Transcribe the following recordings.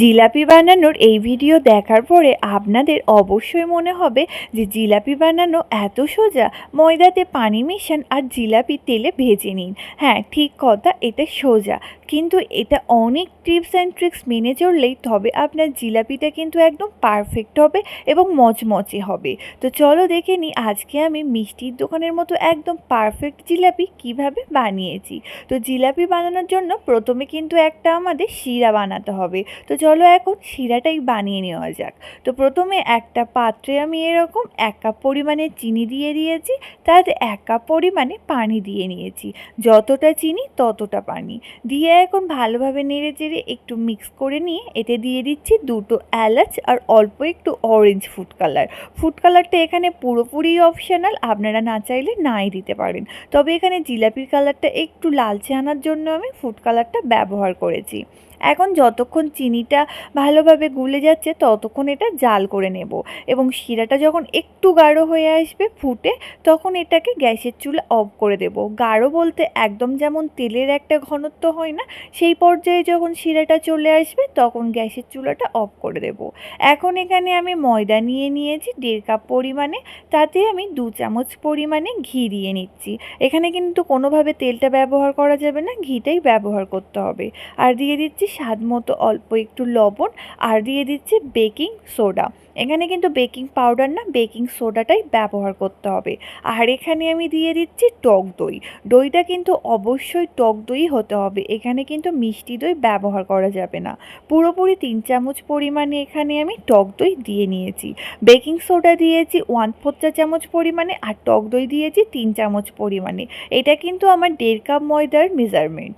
জিলাপি বানানোর এই ভিডিও দেখার পরে আপনাদের অবশ্যই মনে হবে যে জিলাপি বানানো এত সোজা। ময়দাতে পানি মিশান আর জিলাপি তেলে ভেজে নিন। হ্যাঁ ঠিক কথা, এটা সোজা। কিন্তু এটা অনেক টিপস অ্যান্ড ট্রিক্স মেনে চললেই তবে আপনার জিলাপিটা কিন্তু একদম পারফেক্ট হবে এবং মচমচে হবে। তো চলো দেখে নিই আজকে আমি মিষ্টির দোকানের মতো একদম পারফেক্ট জিলাপি কীভাবে বানিয়েছি। তো জিলাপি বানানোর জন্য প্রথমে কিন্তু একটা আমাদের শিরা বানাতে হবে। তো চলো এখন শিরাটাই বানিয়ে নেওয়া যাক। তো প্রথমে একটা পাত্রে আমি এরকম এক কাপ পরিমাণে চিনি দিয়ে দিয়েছি তাতে এক কাপ পরিমাণে পানি দিয়ে নিয়েছি। যতটা চিনি ততটা পানি। দিয়ে এখন ভালোভাবে নেড়ে চেড়ে একটু মিক্স করে নিয়ে এতে দিয়ে দিচ্ছি দুটো এলাচ আর অল্প একটু অরেঞ্জ ফুড কালার ফুড কালারটা এখানে পুরোপুরি অপশানাল আপনারা না চাইলে নাই দিতে পারেন। তবে এখানে জিলাপির কালারটা একটু লালচে আনার জন্য আমি ফুড কালারটা ব্যবহার করেছি। এখন যতক্ষণ চিনিটা ভালোভাবে গুলে যাচ্ছে, ততক্ষণ এটা জাল করে নেব। এবং শিরাটা যখন একটু গাঢ় হয়ে আসবে ফুটে, তখন এটাকে গ্যাসের চুলা অফ করে দেব। গাঢ় বলতে একদম যেমন তেলের একটা ঘনত্ব হয় না, সেই পর্যায়ে যখন শিরাটা চলে আসবে, তখন গ্যাসের চুলাটা অফ করে দেব। এখন এখানে আমি ময়দা নিয়ে নিয়েছি দেড় কাপ পরিমাণে, তাতে আমি দু চামচ পরিমাণে ঘি দিয়ে নিচ্ছি। এখানে কিন্তু কোনোভাবে তেলটা ব্যবহার করা যাবে না, ঘিটাই ব্যবহার করতে হবে। আর দিয়ে দিচ্ছি স্বাদ মতো অল্প একটু লবণ আর দিয়ে দিচ্ছি বেকিং সোডা। এখানে কিন্তু বেকিং পাউডার না, বেকিং সোডাটাই ব্যবহার করতে হবে। আর এখানে আমি দিয়ে দিচ্ছি টক দই। দইটা কিন্তু অবশ্যই টক দই হতে হবে। এখানে কিন্তু মিষ্টি দই ব্যবহার করা যাবে না। পুরোপুরি তিন চামচ পরিমাণে এখানে আমি টক দই দিয়ে নিয়েছি। বেকিং সোডা দিয়েছি ওয়ান ফোর চা চামচ পরিমাণে আর টক দই দিয়েছি তিন চামচ পরিমাণে। এটা কিন্তু আমার দেড় কাপ ময়দার মেজারমেন্ট।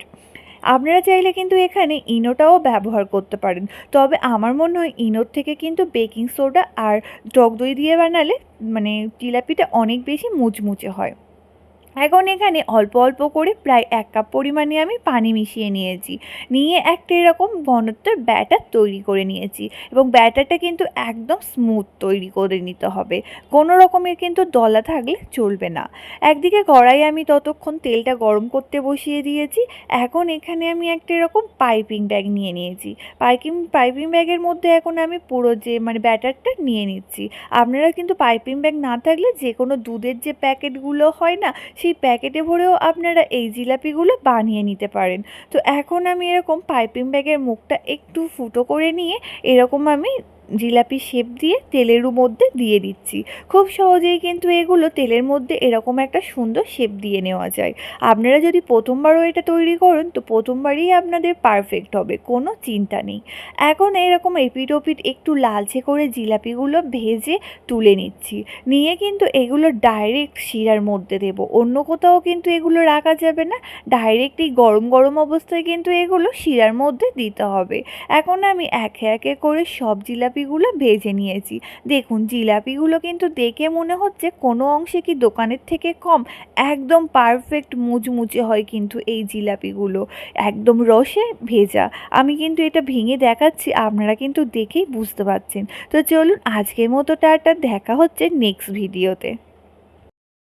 আপনারা চাইলে কিন্তু এখানে ইনোটাও ব্যবহার করতে পারেন। তবে আমার মনে হয় ইনোর থেকে কিন্তু বেকিং সোডা আর টক দই দিয়ে বানালে মানে জিলাপিটা অনেক বেশি মুচমুচে হয়। এখন এখানে অল্প অল্প করে প্রায় এক কাপ পরিমাণে আমি পানি মিশিয়ে নিয়েছি। নিয়ে একটা এরকম ঘনত্বের ব্যাটার তৈরি করে নিয়েছি এবং ব্যাটারটা কিন্তু একদম স্মুথ তৈরি করে নিতে হবে। কোনো রকমের কিন্তু দলা থাকলে চলবে না। একদিকে কড়াই আমি ততক্ষণ তেলটা গরম করতে বসিয়ে দিয়েছি। এখন এখানে আমি একটা এরকম পাইপিং ব্যাগ নিয়ে নিয়েছি। পাইপিং পাইপিং ব্যাগের মধ্যে এখন আমি পুরো যে মানে ব্যাটারটা নিয়ে নিচ্ছি। আপনারা কিন্তু পাইপিং ব্যাগ না থাকলে যে কোনো দুধের যে প্যাকেটগুলো হয় না সেই প্যাকেটে ভরেও আপনারা এই জিলাপিগুলো বানিয়ে নিতে পারেন। তো এখন আমি এরকম পাইপিং ব্যাগের মুখটা একটু ফুটো করে নিয়ে এরকম আমি জিলাপি শেপ দিয়ে তেলের মধ্যে দিয়ে দিচ্ছি। খুব সহজেই কিন্তু এগুলো তেলের মধ্যে এরকম একটা সুন্দর শেপ দিয়ে নেওয়া যায়। আপনারা যদি প্রথমবারও এটা তৈরি করেন, তো প্রথমবারই আপনাদের পারফেক্ট হবে, কোনো চিন্তা নেই। এখন এরকম এপিট ওপিট একটু লালচে করে জিলাপিগুলো ভেজে তুলে নিচ্ছি। নিয়ে কিন্তু এগুলো ডাইরেক্ট শিরার মধ্যে দেব। অন্য কোথাও কিন্তু এগুলো রাখা যাবে না। ডাইরেক্ট এই গরম গরম অবস্থায় কিন্তু এগুলো শিরার মধ্যে দিতে হবে। এখন আমি একে একে করে সব জিলাপি জিলাপিগুলো ভেজে নিয়েছি। দেখুন, জিলাপিগুলো কিন্তু দেখে মনে হচ্ছে কোনো অংশে কি দোকানের থেকে কম, একদম পারফেক্ট মুচমুচে হয় কিন্তু এই জিলাপিগুলো। একদম রসে ভেজা। আমি কিন্তু এটা ভেঙে দেখাচ্ছি, আপনারা কিন্তু দেখেই বুঝতে পারছেন। তো চলুন, আজকের মতো টাটা, দেখা হচ্ছে নেক্সট ভিডিওতে